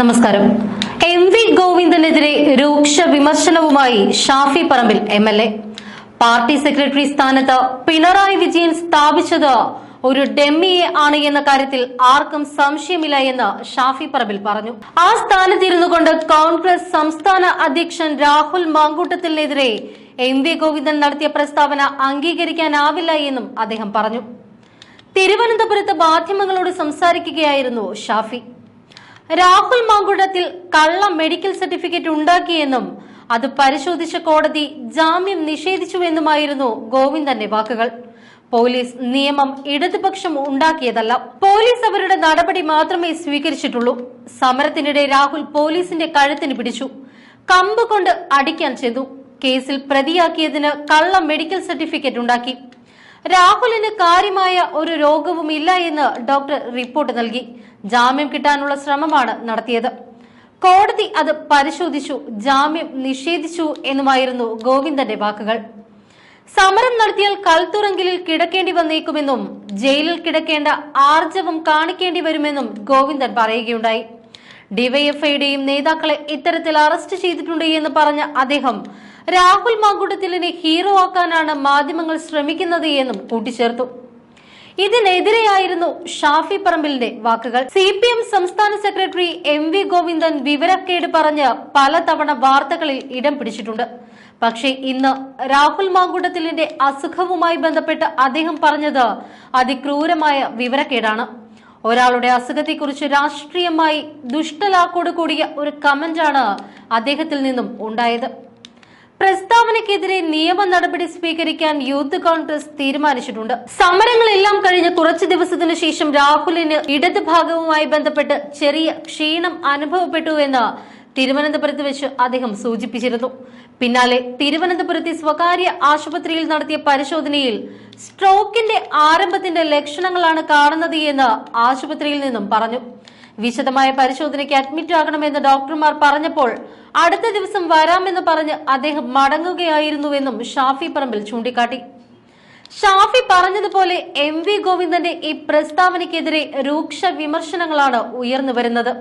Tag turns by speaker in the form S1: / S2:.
S1: നമസ്കാരം. M V ഗോവിന്ദനെതിരെ രൂക്ഷ വിമർശനവുമായി Shafi Parambil M L A. Party secretary സ്ഥാനത്ത് പിണറായി വിജയൻ സ്ഥാപിച്ചത് ഒരു ഡെമ്മിയെ ആണ് എന്ന കാര്യത്തിൽ ആർക്കും സംശയമില്ല എന്ന് ഷാഫി പറമ്പിൽ പറഞ്ഞു. ആ സ്ഥാനത്തിരുന്നു കൊണ്ട് കോൺഗ്രസ് സംസ്ഥാന അധ്യക്ഷൻ രാഹുൽ മാങ്കൂട്ടത്തിനെതിരെ എം വി ഗോവിന്ദൻ നടത്തിയ പ്രസ്താവന അംഗീകരിക്കാനാവില്ല എന്നും അദ്ദേഹം പറഞ്ഞു. തിരുവനന്തപുരത്ത് മാധ്യമങ്ങളോട് സംസാരിക്കുകയായിരുന്നു ഷാഫി. രാഹുൽ മാങ്കുടത്തിൽ കള്ള മെഡിക്കൽ സർട്ടിഫിക്കറ്റ് ഉണ്ടാക്കിയെന്നും അത് പരിശോധിച്ച കോടതി ജാമ്യം നിഷേധിച്ചുവെന്നുമായിരുന്നു ഗോവിന്ദന്റെ വാക്കുകൾ. പോലീസ് നിയമം ഇടതുപക്ഷം ഉണ്ടാക്കിയതല്ല പോലീസ് അവരുടെ നടപടി മാത്രമേ സ്വീകരിച്ചിട്ടുള്ളൂ. സമരത്തിനിടെ രാഹുൽ പോലീസിന്റെ കഴുത്തിന് പിടിച്ചു. കമ്പ് കൊണ്ട് അടിക്കാൻ ചെയ്തു കേസിൽ പ്രതിയാക്കിയതിന് കള്ള മെഡിക്കൽ സർട്ടിഫിക്കറ്റ് ഉണ്ടാക്കി. രാഹുലിന് കാര്യമായ ഒരു രോഗവും ഇല്ല എന്ന് ഡോക്ടർ റിപ്പോർട്ട് നൽകി. ജാമ്യം കിട്ടാനുള്ള ശ്രമമാണ് നടത്തിയത്. കോടതി അത് പരിശോധിച്ചു ജാമ്യം നിഷേധിച്ചു എന്നുമായിരുന്നു ഗോവിന്ദന്റെ വാക്കുകൾ. സമരം നടത്തിയാൽ കൽത്തുറങ്കിലിൽ കിടക്കേണ്ടി വന്നേക്കുമെന്നും ജയിലിൽ കിടക്കേണ്ട ആർജവം കാണിക്കേണ്ടി വരുമെന്നും ഗോവിന്ദൻ പറയുകയുണ്ടായി. ഡിവൈഎഫ്ഐയുടെയും നേതാക്കളെ ഇത്തരത്തിൽ അറസ്റ്റ് ചെയ്തിട്ടുണ്ട് എന്ന് പറഞ്ഞ അദ്ദേഹം രാഹുൽ മാങ്കുട്ടത്തിലിനെ ഹീറോ ആക്കാനാണ് മാധ്യമങ്ങൾ ശ്രമിക്കുന്നത് എന്നും കൂട്ടിച്ചേർത്തു. ഇതിനെതിരെയായിരുന്നു ഷാഫി പറമ്പിലിന്റെ വാക്കുകൾ. സി പി എം സംസ്ഥാന സെക്രട്ടറി എം വി ഗോവിന്ദൻ വിവരക്കേട് പറഞ്ഞ് പലതവണ വാർത്തകളിൽ ഇടം പിടിച്ചിട്ടുണ്ട്. പക്ഷേ ഇന്ന് രാഹുൽ മാങ്കുട്ടത്തിലിന്റെ അസുഖവുമായി ബന്ധപ്പെട്ട് അദ്ദേഹം പറഞ്ഞത് അതിക്രൂരമായ വിവരക്കേടാണ്. ഒരാളുടെ അസുഖത്തെക്കുറിച്ച് രാഷ്ട്രീയമായി ദുഷ്ടലാക്കോട് കൂടിയ ഒരു കമന്റാണ് അദ്ദേഹത്തിൽ നിന്നും ഉണ്ടായത്. പ്രസ്താവനയ്ക്കെതിരെ നിയമ നടപടി സ്വീകരിക്കാൻ യൂത്ത് കോൺഗ്രസ് തീരുമാനിച്ചിട്ടുണ്ട്. സമരങ്ങളെല്ലാം കഴിഞ്ഞ് കുറച്ചു ദിവസത്തിനു ശേഷം രാഹുലിന് ഇടത് ഭാഗവുമായി ബന്ധപ്പെട്ട് ചെറിയ ക്ഷീണം അനുഭവപ്പെട്ടു എന്ന് തിരുവനന്തപുരത്ത് വെച്ച് അദ്ദേഹം സൂചിപ്പിച്ചിരുന്നു. പിന്നാലെ തിരുവനന്തപുരത്തെ സ്വകാര്യ ആശുപത്രിയിൽ നടത്തിയ പരിശോധനയിൽ സ്ട്രോക്കിന്റെ ആരംഭത്തിന്റെ ലക്ഷണങ്ങളാണ് കാണുന്നത് എന്ന് ആശുപത്രിയിൽ നിന്നും പറഞ്ഞു. വിശദമായ പരിശോധനയ്ക്ക് അഡ്മിറ്റ് ആകണമെന്ന് ഡോക്ടർമാർ പറഞ്ഞപ്പോൾ അടുത്ത ദിവസം വരാമെന്ന് പറഞ്ഞ് അദ്ദേഹം മടങ്ങുകയായിരുന്നുവെന്നും ഷാഫി പറമ്പിൽ ചൂണ്ടിക്കാട്ടി. ഷാഫി പറഞ്ഞതുപോലെ എം വി ഗോവിന്ദന്റെ ഈ പ്രസ്താവനയ്ക്കെതിരെ രൂക്ഷ വിമർശനങ്ങളാണ് ഉയർന്നു വരുന്നത്